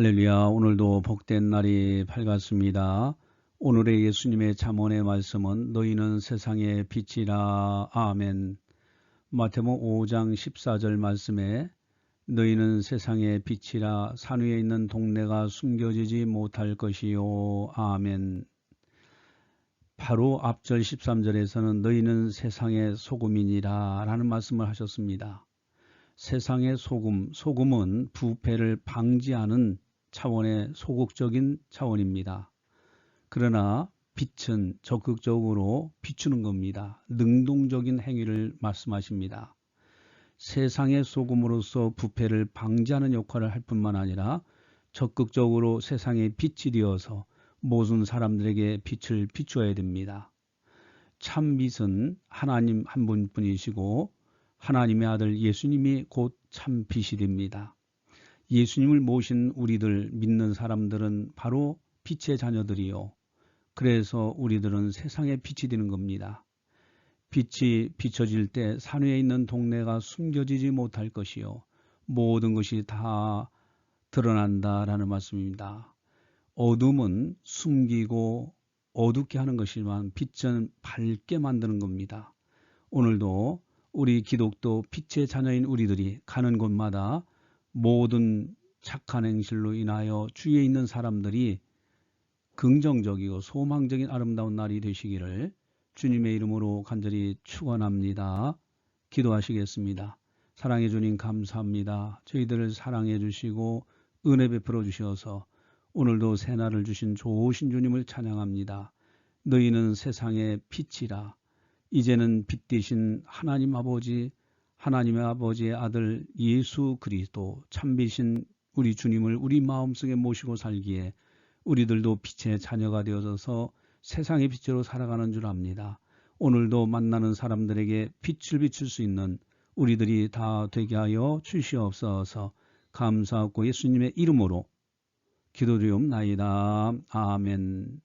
할렐루야. 오늘도 복된 날이 밝았습니다. 오늘의 예수님의 잠언의 말씀은 너희는 세상의 빛이라. 아멘. 마태복 5장 14절 말씀에 너희는 세상의 빛이라. 산 위에 있는 동네가 숨겨지지 못할 것이요. 아멘. 바로 앞절 13절에서는 너희는 세상의 소금이니라 라는 말씀을 하셨습니다. 세상의 소금, 소금은 부패를 방지하는 차원의 소극적인 차원입니다. 그러나 빛은 적극적으로 비추는 겁니다. 능동적인 행위를 말씀하십니다. 세상의 소금으로서 부패를 방지하는 역할을 할 뿐만 아니라 적극적으로 세상의 빛이 되어서 모든 사람들에게 빛을 비추어야 됩니다. 참 빛은 하나님 한 분뿐이시고 하나님의 아들 예수님이 곧 참 빛이 됩니다. 예수님을 모신 우리들 믿는 사람들은 바로 빛의 자녀들이요. 그래서 우리들은 세상에 빛이 되는 겁니다. 빛이 비춰질 때 산 위에 있는 동네가 숨겨지지 못할 것이요. 모든 것이 다 드러난다라는 말씀입니다. 어둠은 숨기고 어둡게 하는 것이지만 빛은 밝게 만드는 겁니다. 오늘도 우리 기독도 빛의 자녀인 우리들이 가는 곳마다 모든 착한 행실로 인하여 주위에 있는 사람들이 긍정적이고 소망적인 아름다운 날이 되시기를 주님의 이름으로 간절히 축원합니다. 기도하시겠습니다. 사랑해 주님 감사합니다. 저희들을 사랑해 주시고 은혜 베풀어 주셔서 오늘도 새날을 주신 좋으신 주님을 찬양합니다. 너희는 세상의 빛이라 이제는 빛 대신 하나님 아버지 하나님의 아버지의 아들 예수 그리스도 참비신 우리 주님을 우리 마음속에 모시고 살기에 우리들도 빛의 자녀가 되어서 세상의 빛으로 살아가는 줄 압니다. 오늘도 만나는 사람들에게 빛을 비출 수 있는 우리들이 다 되게 하여 주시옵소서 감사하고 예수님의 이름으로 기도드리옵나이다. 아멘